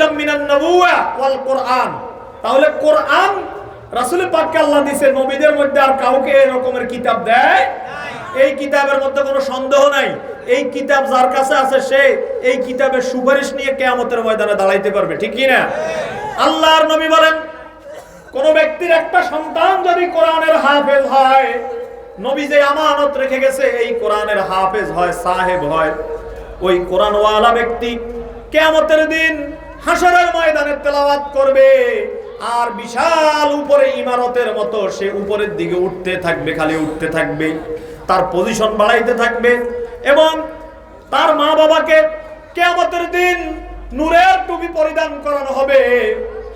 নাজিলাম মিনান নবুওয়া ওয়াল কোরআন তাহলে কোরআন রাসূল পাককে আল্লাহ দিয়েছে নবীদের মধ্যে আর কাউকে এই রকমের কিতাব দেয় এই কিতাবের মধ্যে কোনো সন্দেহ নাই। এই কিতাব যার কাছে আছে সে এই কিতাবের সুপারিশ নিয়ে কেয়ামতের ময়দানে দাঁড়াইতে পারবে, ঠিক কি না আল্লাহর নবী বলেন, কোন ব্যক্তির একটা সন্তান যদি কোরআনের হাফেজ হয়, নবী যে আমানত রেখে গেছে, এই কোরআনের হাফেজ হয়, সাহেব হয়। ওই কোরআনওয়ালা ব্যক্তি কেয়ামতের দিন হাসরের ময়দানে তেলাওয়াত করবে। আর বিশাল উপরে ইমারতের মতো সে উপরের দিকে উঠতে থাকবে, খালি উঠতে থাকবে, তার পজিশন বাড়াইতে থাকবে এবং তার মা বাবাকে কেয়ামতের দিন নূরের টুপি পরিধান করানো হবে।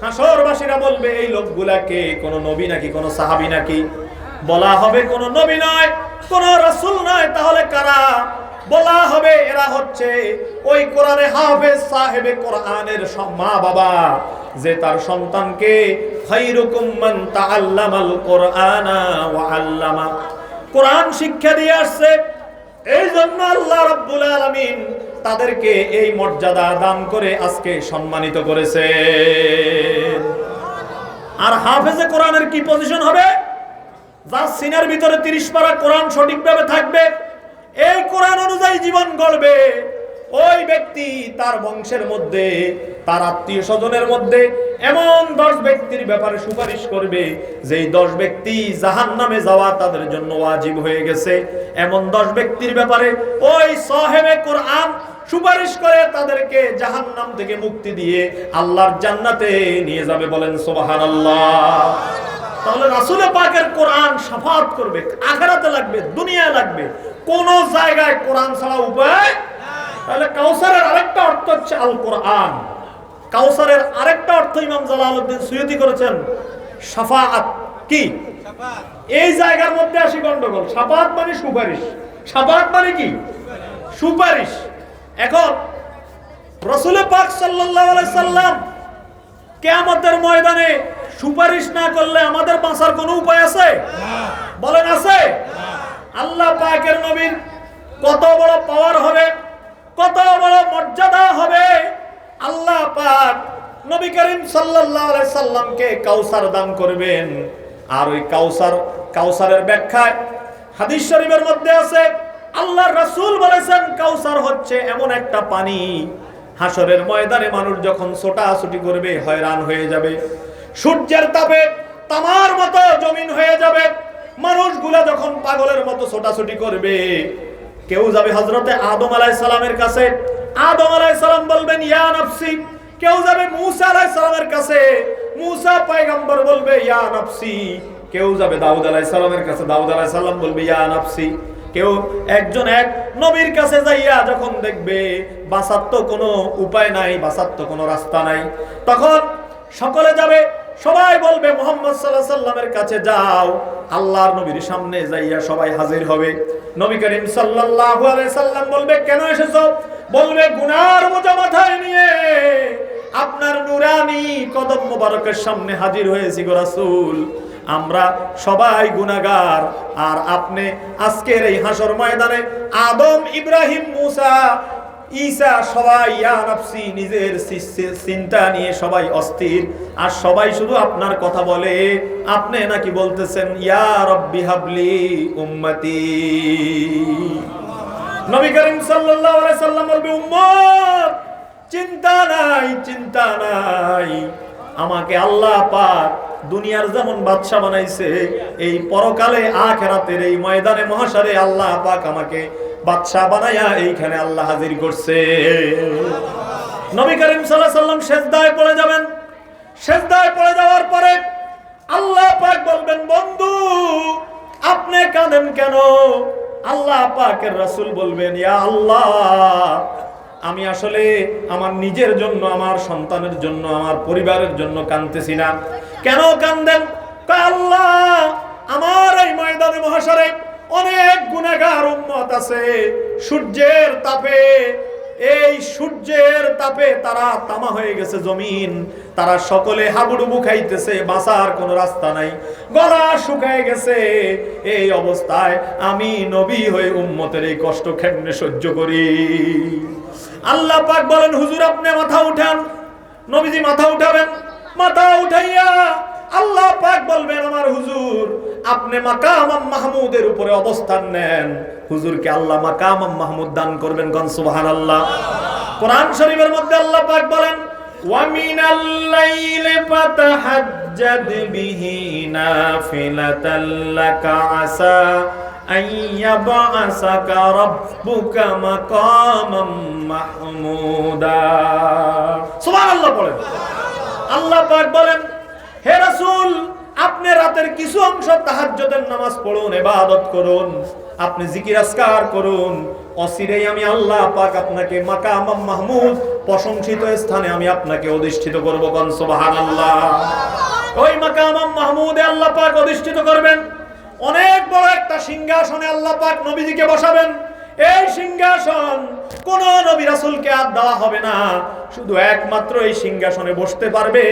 হাসরবাসীরা বলবে, এই লোকগুলাকে কোনো নবী নাকি? কোনো সাহাবী নাকি? বলা হবে, কোনো নবী নয়, কোনো রাসূল নয়, তাহলে কারা? বলা হবে, এরা হচ্ছে ওই কোরআনে হাফেজ সাহেবে কোরআনের মা বাবা, যে তার সন্তানকে খাইরুকুম মান তাআল্লামাল কোরআনা ওয়া আল্লামা। কোরআন শিক্ষা দিয়ে আসছে এই জন্য আল্লাহ রাব্বুল আলামিন তাদেরকে এই মর্যাদা দান করে আজকে সম্মানিত করেছে আর হাফেজে কোরআনের কি পজিশন হবে? যার সিনার ভিতরে তিরিশ পারা কোরআন সঠিকভাবে থাকবে এই কোরআন অনুযায়ী জীবন গড়বে। ওই ব্যক্তি তার বংশের মধ্যে, তার আত্মীয় স্বজনের মধ্যে এমন দশ ব্যক্তির ব্যাপারে সুপারিশ করবে, যেই দশ ব্যক্তি জাহান নামে যাওয়া তাদের জন্য ওয়াজিব হয়ে গেছে। এমন দশ ব্যক্তির ব্যাপারে ওই সহেবে কোরআন সুপারিশ করে তাদেরকে জাহান নাম থেকে মুক্তি দিয়ে আল্লাহর জান্নাতে নিয়ে যাবে বলেন সোবাহান আল্লাহ তাহলে রাসুলে পাকের কোরআন সাফাত করবে আখেরাতে লাগবে দুনিয়া লাগবে। কোন জায়গায় কোরআন ছাড়া উপায় তাহলে কাউসারের আরেকটা অর্থ হচ্ছে আল কোরআন কাউসারের আরেকটা অর্থ ইমাম জালালউদ্দিন সুয়ুতি করেছেন সাফাআত কি? এই জায়গার মধ্যে আসি গন্ডগোল। সাফাত মানে সুপারিশ। সাফাত মানে কি? সুপারিশ। এখন রসুল পাক সাল্লাল্লাহু আলাইহি সাল্লাম কেয়ামতের ময়দানে সুপারিশ না করলে আমাদের বাঁচার কোনো উপায় আছে? বলেন আছে? আল্লাহ পাকের নবীর কত বড় পাওয়ার হবে, কত বড় মর্যাদা হবে। আল্লাহ পাক নবী করিম সাল্লাল্লাহু আলাইহি সাল্লামকে কাউসার দান করবেন। আর ওই কাউসার, কাউসারের ব্যাখ্যায় হাদিস শরীফের মধ্যে আছে আল্লাহ রাসূল বলেছেন, কাউসার হচ্ছে এমন একটা পানি হাসরের ময়দানে মানুষ যখন ছোটাছুটি করবে, হয়রান হয়ে যাবে। সূর্যের তাপে তামার মতো জমিন হয়ে যাবে। মানুষগুলা যখন পাগলের মতো ছোটাছুটি করবে, কেউ যাবে হজরতে আদম আলাইহিস সালামের কাছে। আদম আলাইহিস সালাম বলবেন, ইয়া নাফসি। কেউ যাবে মুসা আলাইহিস সালামের কাছে। মুসা পয়গম্বর বলবে, ইয়া নাফসি। কেউ যাবে দাউদ আলাইহিস সালামের কাছে। দাউদ আলাইহিস সালাম বলবে, ইয়া নাফসি। কেউ একজন এক নবীর কাছে যাইয়া যখন দেখবে, বাঁচার তো কোনো উপায় নাই, বাঁচার তো কোনো রাস্তা নাই। তখন সকলে যাবে, সবাই বলবে, মোহাম্মদ সাল্লাহ সাল্লামের কাছে যাও। আল্লাহর নবীর সামনে যাইয়া সবাই হাজির হবে। নবী করিম আলাইহি সাল্লাম বলবে, কেন এসেছ? বলবে, গুনার বোঝা মাথায় নিয়ে আপনার নুরানি কদম মোবারকের সামনে হাজির হয়েছি গো রাসূল। আমরা সবাই গুনাহগার। আর আপনি আজকের এই হাসর ময়দানে আদম ইব্রাহিম মুসা ঈসা সবাই ইয়া নাফসি নিজের চিন্তা নিয়ে সবাই অস্থির। আর সবাই শুধু আপনার কথা বলে। আপনি নাকি বলতেছেন, ইয়া রব্বি হাবলি উম্মতি। নবী করিম সাল্লাল্লাহু আলাইহি সাল্লাম বলবে, উম্মত, চিন্তা নাই চিন্তা নাই। আমাকে আল্লাহ পাক দুনিয়ার যেমন বাদশা বানাইছে, এই পরকালে আখেরাতের এই ময়দানে মহাসারে আল্লাহ পাক আমাকে বাদশা বানাইয়া এইখানে আল্লাহ হাজির করছে। নবী করিম আলাইহি সাল্লাম সেজদায় পড়ে যাবেন। সেজদায় পড়ে যাওয়ার পরে আল্লাহ পাক বলবেন, বন্ধু, আপনি কাঁদেন কেন? আল্লাহ পাকের রাসূল বলবেন, ইয়া আল্লাহ আমি আসলে আমার নিজের জন্য, আমার সন্তানের জন্য, আমার পরিবারের জন্য কাঁদতেছি না। কেন কান্দেন আল্লাহ, আমার এই ময়দানে মহাশরে অনেক গুনাহগার উম্মত আছে। সূর্যের তাপে, এই সূর্যের তাপে তারা তামা হয়ে গেছে জমিন। তারা সকলে হাবুডুবু খাইতেছে, বাঁচার কোনো রাস্তা নাই। গলা শুকায় গেছে। এই অবস্থায় আমি নবী হয়ে উম্মতের এই কষ্ট কেমনে সহ্য করি? আল্লাহ পাক বলেন হুজুর আপনি মাথা উঠান নবীজি মাথা উঠাবেন মাথা উঠাইয়া আল্লাহ পাক বলবেন আমার হুজুর আপনি মাকাম মাহমুদের উপরে অবস্থান নেন হুজুরকে আল্লাহ মাকাম মাহমুদ দান করবেন গন সুবহানাল্লাহ কোরআন শরীফের মধ্যে আল্লাহ পাক বলেন ومن الليل فتهجد به نافلة لك عسى আল্লাহ বলেন, হে রাসূল, আপনি রাতের কিছু অংশ তাহাজ্জুদের নামাজ পড়ুন এবাদত করুন, আপনি জিকিরাস্কার করুন অসিরেই আমি আল্লাহ পাক আপনাকে মাকাম মাহমুদ, প্রশংসিত স্থানে আমি আপনাকে অধিষ্ঠিত করব কন আল্লাহ ওই মাকাম মাহমুদে আল্লাহ পাক অধিষ্ঠিত করবেন। অনেক বড় একটা সিংহাসনে আল্লাহ পাক নবীজিকে বসাবেন। এই সিংহাসন কোন নবী রাসুলকে আর দেওয়া হবে না। শুধু একমাত্র এই সিংহাসনে বসতে পারবে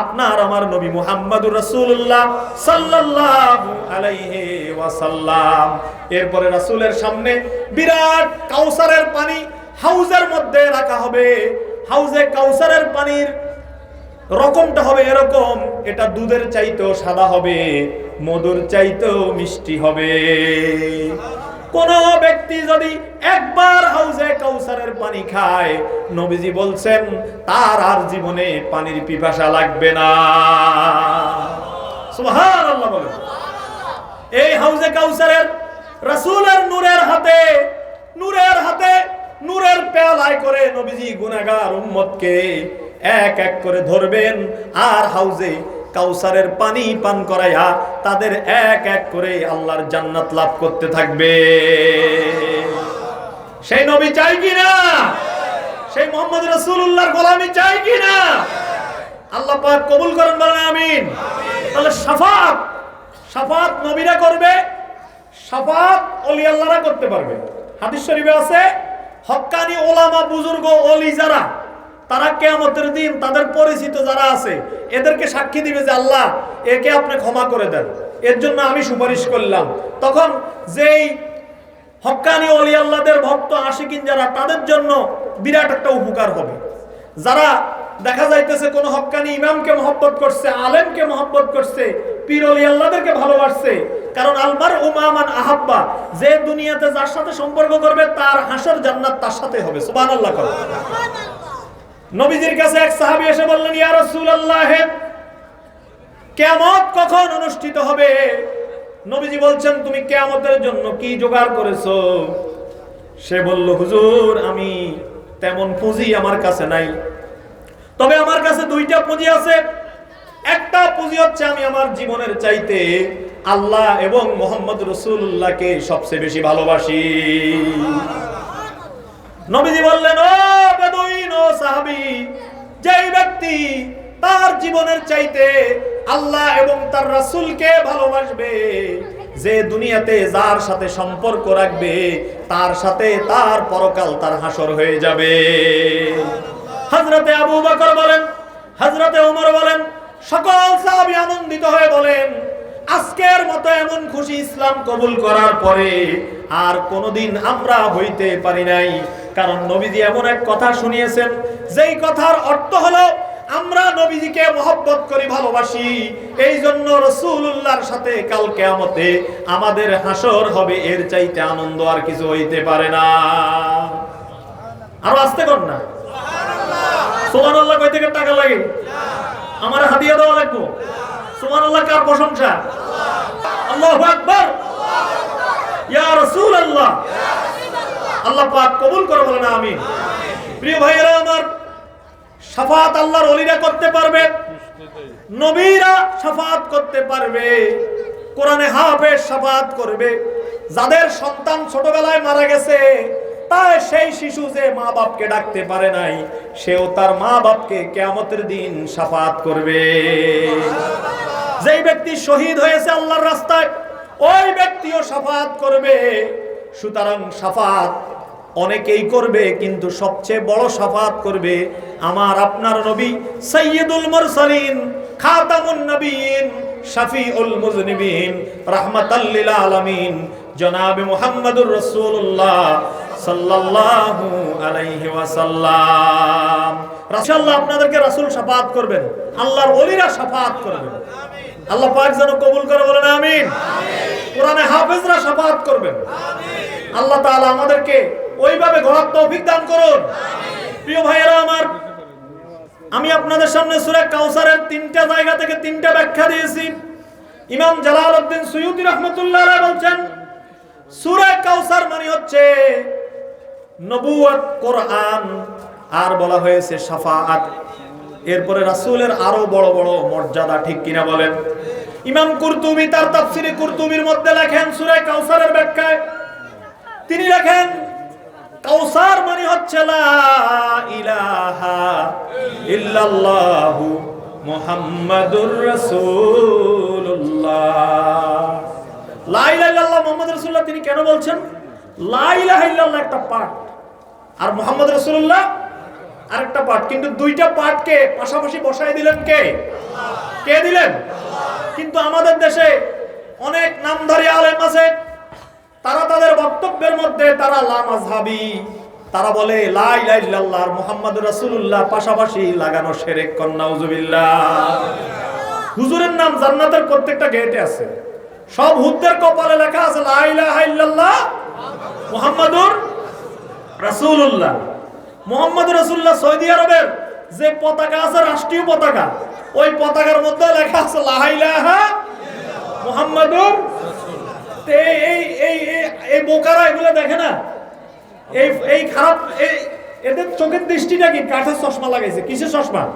আপনার আমার নবী মুহাম্মদুর রাসূলুল্লাহ সাল্লাল্লাহু আলাইহি ওয়াসাল্লাম। এরপরে রাসূলের সামনে বিরাট কাউসারের পানি হাউজের মধ্যে রাখা হবে। হাউজে কাউসারের পানির রকমটা হবে এরকম। এটা দুধের চাইতেও সাদা হবে, মধুর চাইতেও মিষ্টি হবে। কোন ব্যক্তি যদি একবার হাউজে কাউসারের পানি খায়, নবীজি বলছেন, তার আর জীবনে পানির পিপাসা লাগবে না। এই হাউজে কাউসারের রাসূলের নূরের হাতে নূরের হাতে, নূরের পেয়ালায় করে নবীজি গুনাহগার উম্মতকে এক এক করে ধরবেন। আর হাউজে কাউসারের পানি পান করাইয়া তাদের এক এক করে আল্লাহর জান্নাত লাভ করতে থাকবে। সেই নবী চাই কি না সেই মোহাম্মদ রাসূলুল্লাহর গোলামি চাই কি না আল্লাহ পাক কবুল করেন বলেন, আমিন। তাহলে শাফাত শাফাত নবীরা করবে, শাফাত অলি আল্লাহরা করতে পারবে। হাদিস শরীফে আছে, হক্কানি ওলামা বুজুর্গ অলি যারা তারা কেয়ামতের দিন তাদের পরিচিত যারা আছে, এদেরকে সাক্ষী দিবে যে আল্লাহ, একে আপনি ক্ষমা করে দেন। এর জন্য আমি সুপারিশ করলাম। তখন যেই হক্কানি অলি আল্লাহদের ভক্ত আশিকিন যারা, তাদের জন্য বিরাট একটা উপকার হবে। যারা দেখা যাইতেছে কোন হক্কানি ইমামকে মহব্বত করছে, আলেমকে মহব্বত করছে, পীর অলি আল্লাহদেরকে ভালোবাসছে, কারণ আলমার উমামান আহাব্বা, যে দুনিয়াতে যার সাথে সম্পর্ক করবে, তার হাসর জান্নাত তার সাথে হবে। সুবহানাল্লাহ করে। নবীজির কাছে এক সাহাবী এসে বললেন, ইয়া রাসূলুল্লাহ, কিয়ামত কখন অনুষ্ঠিত হবে? নবীজি বলছেন, তুমি কিয়ামতের জন্য কি জোগাড় করেছ? সে বলল, হুজুর, আমি তেমন পুঁজি আমার কাছে নাই। তবে আমার কাছে দুইটা পুঁজি আছে। একটা পুঁজি হচ্ছে আমি আমার জীবনের চাইতে আল্লাহ এবং মোহাম্মদ রসুল্লাহকে সবচেয়ে বেশি ভালোবাসি। নবীজি বললেন, ও বেদুইন ও সাহাবি, যেই ব্যক্তি তার জীবনের চাইতে আল্লাহ এবং তার রাসূলকে ভালোবাসবে, যে দুনিয়াতে যার সাথে সম্পর্ক রাখবে, তার সাথে তার পরকাল তার হাসর হয়ে যাবে। হযরতে আবু বকর বলেন, হযরতে ওমর বলেন, সকল সাহাবী আনন্দিত হয়ে বলেন, আজকের মতো এমন খুশি ইসলাম কবুল করার পরে আর কোনোদিন আমরা হইতে পারি নাই। কারণ নবীজি এমন এক কথা শুনিয়েছেন যেই কথার অর্থ হলো আমরা নবীজিকে মহব্বত করি ভালোবাসি। এই জন্য রসুল্লাহর সাথে কাল কেয়ামতে আমাদের হাসর হবে এর চাইতে আনন্দ আর কিছু হইতে পারে না। আরও আসতে কর না। সোমান আল্লাহ কই থেকে টাকা লাগে? আমার হাদিয়া দেওয়া লাগবো। সোমান আল্লাহ কার প্রশংসা? আল্লাহ। আকবর। ইয়া রাসূলুল্লাহ। আল্লাহ পাক কবুল করে বলে না আমি প্রিয় ভাইয়েরা, আমার শাফাত আল্লাহর ওলিরা করতে পারবে, নবীরা শাফাত করতে পারবে, কোরআনে হাফেজ শাফাত করবে। যাদের সন্তান ছোটবেলায় মারা গেছে, তাই সেই শিশু যে মা বাপকে ডাকতে পারে নাই, সেও তার মা বাপকে কেয়ামতের দিন শাফাত করবে। যেই ব্যক্তি শহীদ হয়েছে আল্লাহর রাস্তায়, ওই ব্যক্তিও শাফাত করবে। সুতরাং শাফাত অনেকেই করবে কিন্তু সবচেয়ে বড় শাফাত করবে আমার আপনার নবী সৈয়দুল মুরসালিন খাতামুন নবীন শাফিউল মুজনিবিন রাহমাতাল লিল আলামিন। জনাবে মুহাম্মদুর রাসূলুল্লাহ সাল্লাল্লাহু আলাইহি ওয়াসাল্লাম। রাসূলুল্লাহ আপনাদেরকে রাসূল শাফাত করবেন। আল্লাহর ওলিরা শাফাত করবেন। আল্লাহ পাক যেন কবুল করে বলেন আমিন। আমিন। কোরআনে হাফেজরা শাফাত করবেন। আল্লাহ তাআলা আমাদেরকে ওইভাবে গড়ার তৌফিক দান করুন। প্রিয় ভাইয়েরা আমার, আমি আপনাদের সামনে সূরা কাউসারের তিনটা জায়গা থেকে তিনটা ব্যাখ্যা দিয়েছি। ইমাম জালালউদ্দিন সুয়ুতি রহমাতুল্লাহ আলাইহি বলছেন, সূরা কাউসার মানে হচ্ছে নবুয়ত কোরআন, আর বলা হয়েছে শাফাআত। এরপরে রাসূলের আরও বড় বড় মর্যাদা ঠিক কিনা বলেন। ইমাম কুরতুবী তার তাফসিরে কুরতুবীর মধ্যে লেখেন সূরা কাউসারের ব্যাখ্যায় তিনি লেখেন, কাউসার মানে হচ্ছে লা ইলাহা ইল্লাল্লাহু মুহাম্মাদুর রাসূলুল্লাহ। লা ইলাহা ইল্লাল্লাহ মুহাম্মাদুর রাসূলুল্লাহ তিনি কেন বলছেন? লা ইলাহা ইল্লাল্লাহ একটা পাঠ, আর মুহাম্মদ রাসূলুল্লাহ আরেকটা পাঠ। কিন্তু দুইটা পাঠকে পাশাপাশি বসাই দিলেন কে? কে দিলেন? কিন্তু আমাদের দেশে অনেক নামধারী আলেম আছে তারা তাদের বক্তব্যের মধ্যে তারা লামাজহাবি তারা বলে, লা ইলাহা ইল্লাল্লাহ আর মুহাম্মাদুর পাশাপাশি লাগানো শিরক কন্নাউজুবিল্লাহ হুজুরের নাম জান্নাতের প্রত্যেকটা গেটে আছে। সব হুদ্দের কপালে লেখা আছে, লা ইলাহা ইল্লাল্লাহ, মুহাম্মাদুর রাসূলুল্লাহ। মুহাম্মদ রাসূলুল্লাহ সৌদি আরবের যে পতাকা আছে, রাষ্ট্রীয় পতাকা, ওই পতাকার মধ্যে লেখা আছে, লা ইলাহা মুহাম্মাদুর এই এই এই- বোকারা এগুলো দেখে না? এই এই খারাপ এদের চোখের দৃষ্টিটা কি? কাঠের চশমা লাগাইছে। কিসের চশমা?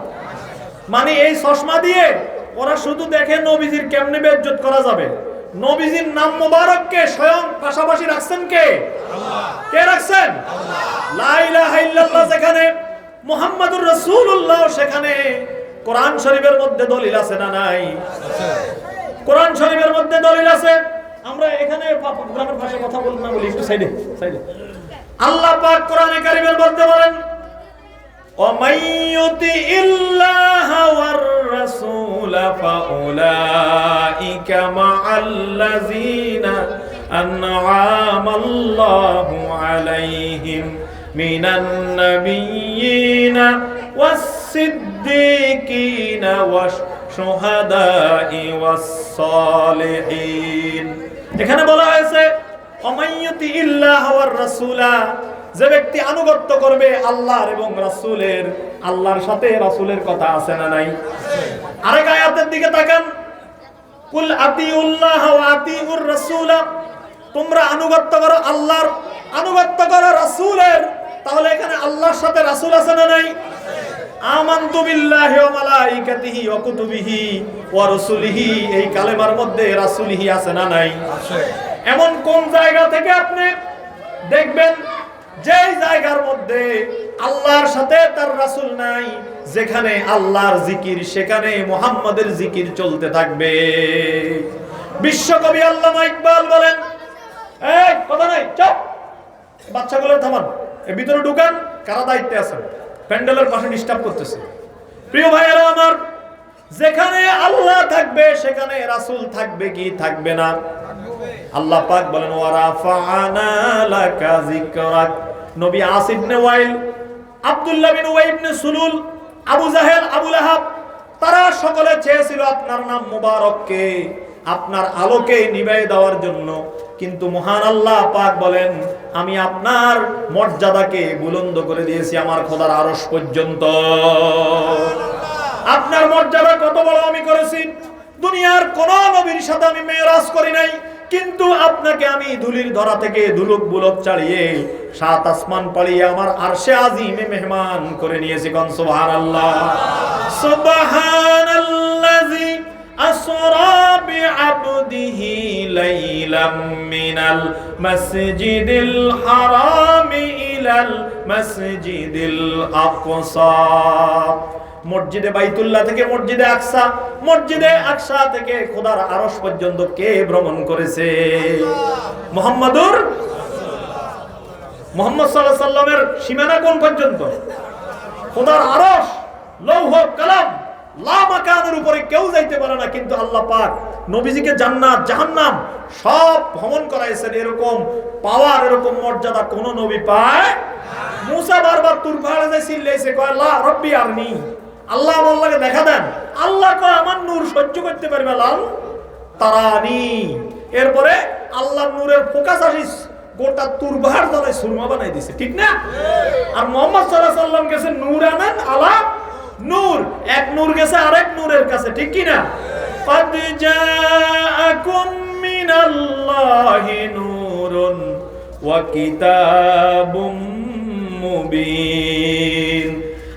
মানে এই চশমা দিয়ে ওরা শুধু দেখে নবীজির কেমনে বেজ্জত করা যাবে। নবীজির নাম মোবারককে স্বয়ং পাশাপাশি রাখছেন কে? কে রাখছেন? যেখানে মুহাম্মাদুর সেখানে কোরআন শরীফের মধ্যে দলিল আছে না নাই? কোরআন শরীফের মধ্যে দলিল আছে। আমরা এখানে গ্রামের ভাষায় কথা বলব না বলি, একটু সাইডে সাইডে। আল্লাহ পাক কোরআনে কারিমের বলতে বলেন ওমাইয়ুতি ইল্লাহ ওয়ার রাসূল ফাউলাইকা মাআল্লাযিনা আনআমাল্লাহু আলাইহিম মিনান নাবিয়িনা ওয়াস-সিদ্দীকিনা ওয়াশ-শুহাদাই ওয়াস-সালিহিন। এখানে বলা হয়েছে অমাইয়তি ইল্লাহ রাসূলা যে ব্যক্তি আনুগত্য করবে আল্লাহর এবং রাসূলের, আল্লাহর সাথে রাসূলের কথা আছে না নাই? আরেক আয়াতের দিকে তাকান, কুল আতিউল্লাহ ওয়া আতিউর রাসূলা তোমরা আনুগত্য করো আল্লাহর, আনুগত্য করো রাসূলের তাহলে এখানে আল্লাহর সাথে রাসূল আছে না নাই? আমানতু বিল্লাহি ওয়া মালাইকাতিহি ওয়া কুতুবিহি ওয়া রুসুলিহি। এই কালেমার মধ্যে রাসূলিহি আছে না নাই? এমন কোন জায়গা থেকে আপনি দেখবেন যেই জায়গার মধ্যে আল্লাহর সাথে তার রাসূল নাই যেখানে আল্লাহর জিকির সেখানে মুহাম্মাদের জিকির চলতে থাকবে। বিশ্বকবি আল্লামা ইকবাল বলেন এই কথা নাই চুপ! বাচ্চাগুলো থামান এর ভিতরে ঢুকান কারা দায়িত্বে আছেন? প্যান্ডেলের পাশে ডিস্টার্ব করতেছে। প্রিয় ভাইয়েরা আমার, যেখানে আল্লাহ থাকবে, সেখানে রাসূল থাকবে কি থাকবে না? আল্লাহ পাক বলেন ওয়ারাফা'না লাকা যিকরাক। নবী আসিফ ইবনে ওয়াইল, আব্দুল্লাহ বিন উবাই ইবনে সুলুল, আবু জাহেল, আবু লাহাব, তারা সকলে চেয়েছিল আপনার নাম মুবারককে আপনার আলোকে নিভাই দেওয়ার জন্য। কিন্তু মহান আল্লাহ পাক বলেন, আমি আপনার মর্যাদাকে বুলন্দ করে দিয়েছি আমার খোদার আরস পর্যন্ত। আপনার মর্যাদা কত বড় আমি করেছি। দুনিয়ার কোন নবীর সাথে আমি মেরাজ করি নাই। কিন্তু আপনাকে আমি ধুলির ধরা থেকে ধুলুক বুলক চালিয়ে সাত আসমান পাড়িয়ে আমার আরশে আজিমে মেহমান করে নিয়েছি। কোন সুবহানাল্লাহ? সুবহানাল্লাযী বিআবদিহি লাইলাম মিনাল মাসজিদিল হারাম ইলাল মাসজিদিল আকসা। মসজিদে বাইতুল্লাহ থেকে মসজিদে আকসা মসজিদে আকসা থেকে খোদার আরশ পর্যন্ত কে ভ্রমণ করেছে? মোহাম্মদুর মোহাম্মদ সাল্লাহ সাল্লামের সীমানা কোন পর্যন্ত? খোদার আরশ লৌহ কালাম। লামাকানের উপরে কেউ যাইতে পারে না, কিন্তু আল্লাহ পাক নবীজিকে জান্নাত, জাহান্নাম সব ভ্রমণ করাইছেন। এরকম পাওয়ার, এরকম মর্যাদা কোন নবী পায় মুসা বারবার তুর পাহাড়ে চিল্লাইছে, কয়, আল্লাহ, রব্বি আরনি। আল্লাহ আল্লাহকে দেখা দেন। আল্লাহ কয়, আমার নূর সহ্য করতে পারবে লাল তারানি। এরপরে আল্লাহ নূরের ফোকাস আসিস, গোটা তুরবাহার তলায় সুরমা বানাই দিছে। ঠিক না? আর মোহাম্মদ সাল্লাহ সাল্লাম গেছে নূর আনেন আলা নূর এক নূর গেছে আরেক নূরের কাছে ঠিক কি না قد جاءكم من الله نور وكتاب মুবিন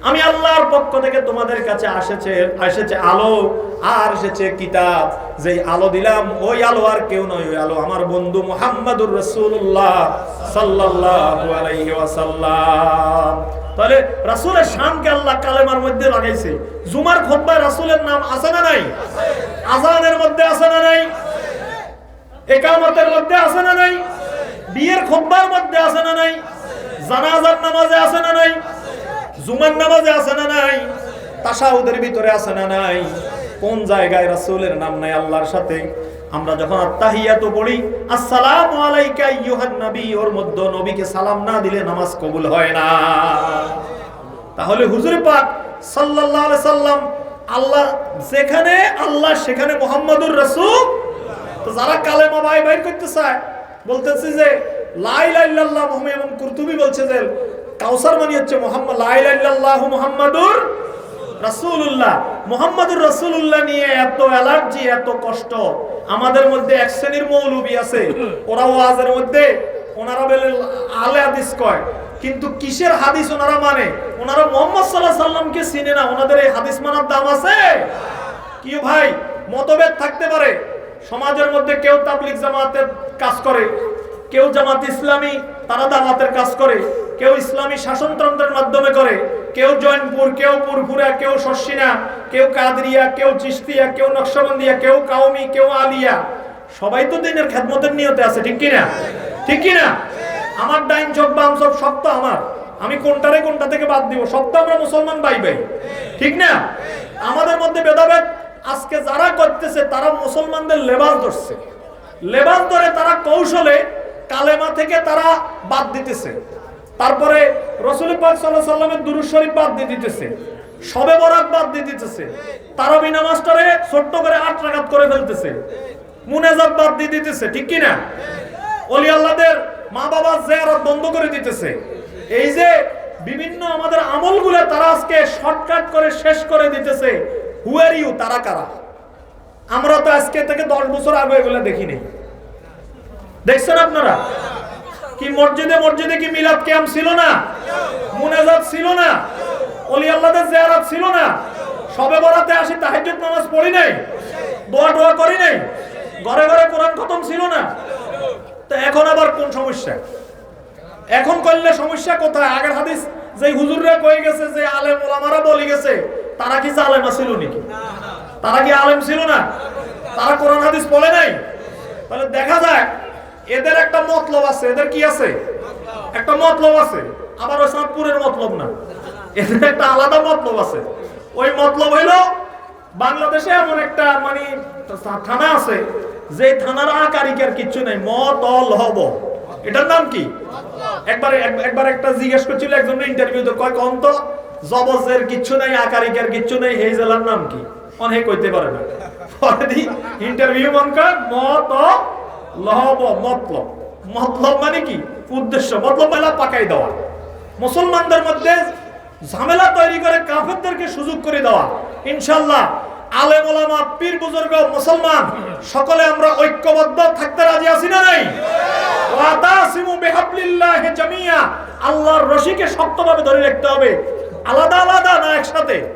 আমি আল্লাহর পক্ষ থেকে তোমাদের কাছে আসেছে এসেছে আলো আর এসেছে কিতাব যেই আলো দিলাম ওই আলো আর কেউ নয় ওই আলো আমার বন্ধু মুহাম্মাদুর রাসূলুল্লাহ সাল্লাল্লাহু আলাইহি ওয়াসাল্লাম তাহলে রাসূলের শানকে আল্লাহ কালেমার মধ্যে লাগাইছে। জুমার খুতবায় রাসূলের নাম আছে না নাই? আজানের মধ্যে আছে না নাই? একামতের মধ্যে আছে না নাই? বিয়ের খুতবার মধ্যে আছে না নাই? জানাজার নামাজে আছে না নাই? জুমার নামাজে আছে না নাই? তাসাউদের ভিতরে আছে না নাই? কোন জায়গায় রাসূলের নাম নাই আল্লাহর সাথে? আমরা যখন আত্তাহিয়াতু পড়ি, আসসালামু আলাইকা আইয়ুহান নবী, ওর মধ্যে নবীকে সালাম না দিলে নামাজ কবুল হয় না। তাহলে হুজুর পাক সাল্লাল্লাহু আলাইহি সাল্লাম আল্লাহ যেখানে, আল্লাহ সেখানে মুহাম্মাদুর রাসূল। তো যারা কালেমা ভাই বাইর করতে চায়, বলতেছে যে লাই লাইল্লাল্লাহ মুহাম্মদ, এবং কুরতুবি বলছে যে, কাউসার মানে হচ্ছে মোহাম্মদ লাই লাইল্লাল্লাহ মুহাম্মাদুর রাসূলুল্লাহ, মুহাম্মাদুর রাসূলুল্লাহ নিয়ে এত অ্যালার্জি, এত কষ্ট। আমাদের মধ্যে এক শ্রেণির মৌলবী আছে, ওরা ওয়াজের মধ্যে ওনারা বলে আলে হাদিস কয়। কিন্তু কিসের হাদিস ওনারা মানে? ওনারা মোহাম্মদ সাল্লাহ সাল্লামকে চিনে না, ওনাদের এই হাদিস মানার দাম আছে? কি ভাই, মতভেদ থাকতে পারে? সমাজের মধ্যে কেউ তাবলিক জামাতের কাজ করে, কেউ জামাত ইসলামী, তারা দাওয়াতের কাজ করে। কেউ ইসলামী শাসনতন্ত্রের মাধ্যমে করে, কেউ জয়নপুর কেউ পুরপুরা, কেউ শর্ষিনা কেউ কাদরিয়া, কেউ চিস্তিয়া কেউ নকশবন্দিয়া, কেউ কাউমি কেউ আলিয়া। সবাই তো দিনের খেদমতের নিয়তে আছে, ঠিক কিনা? ঠিক কিনা? আমার ডাইন চোখ, বাম চোখ, সব তো আমার। আমি কোনটারে কোনটা থেকে বাদ দিব, সব তো আমরা মুসলমান ভাই ভাই ঠিক না? আমাদের মধ্যে ভেদাভেদ, আজকে যারা করতেছে, তারা মুসলমানদের লেবাস ধরছে। লেবাস ধরে তারা কৌশলে কালেমা থেকে তারা বাদ দিতেছে। তারপরে রসুল পাক সাল্লাহ সাল্লামের দুরুদ শরীফ বাদ দিয়ে দিতেছে। সবে বরাত বাদ দিয়ে দিতেছে। তারাবি নামাজটারে ছোট্ট করে আট রাকাত করে ফেলতেছে। মুনাজাত বাদ দিয়ে দিতেছে, ঠিক কি না অলি আল্লাহদের মা বাবা জিয়ারত বন্ধ করে দিতেছে। এই যে বিভিন্ন আমাদের আমলগুলো তারা আজকে শর্টকাট করে শেষ করে দিতেছে হু আর ইউ তারা কারা? আমরা তো আজকে থেকে দশ বছর আগে এগুলো দেখিনি। দেখছেন আপনারা? কি মসজিদে মসজিদে কি মিলাদ ক্যাম্প ছিল না? মুনাজাত ছিল না? অলি আল্লাহদের জিয়ারত ছিল না? সবে বরাতে আসি তাহাজ্জুদ নামাজ পড়ি নাই? দোয়া টোয়া করি নাই? ঘরে ঘরে কোরআন খতম ছিল না? তো এখন আবার কোন সমস্যা? এখন করলে সমস্যা কোথায়? আগের হাদিস যে হুজুররা কয়ে গেছে যে আলেম ওলামারা বলে গেছে, তারা কি আলেম ছিল নাকি? তারা কি আলেম ছিল না? তারা কোরআন হাদিস পড়ে নাই? তাহলে দেখা যায় এদের একটা মতলব আছে, এদের কি আছে? একটা মতলব আছে, আবার ওই চাঁদপুরের মতলব না। এদের একটা আলাদা মতলব আছে। ওই মতলব হইল বাংলাদেশে এমন একটা মানে থানা আছে, যে থানার আকারিকার কিচ্ছু নাই হব এটার নাম কি? একবার, এক- একবার একটা জিজ্ঞেস করছিল, একজন ইন্টারভিউ তো, কয় কম তো জবজের কিচ্ছু নাই, আকারিকার কিচ্ছু নাই এই জেলার নাম কি? অনেক কইতে পারে না। পরে ইন্টারভিউ মন কয়, মত মতলব। মতলব মানে কি? উদ্দেশ্য। মতলব পাকাই দেওয়া। মুসলমানদের মধ্যে ঝামেলা তৈরি করে কাফেরদেরকে সুযোগ করে দেওয়া। ইনশাল্লাহ আলেম পীর বুজুর্গ, মুসলমান, সকলে আমরা ঐক্যবদ্ধ, থাকতে রাজি আছি না নাই? আল্লাহর রশিকে শক্তভাবে ধরে রাখতে হবে। আলাদা আলাদা না, একসাথে।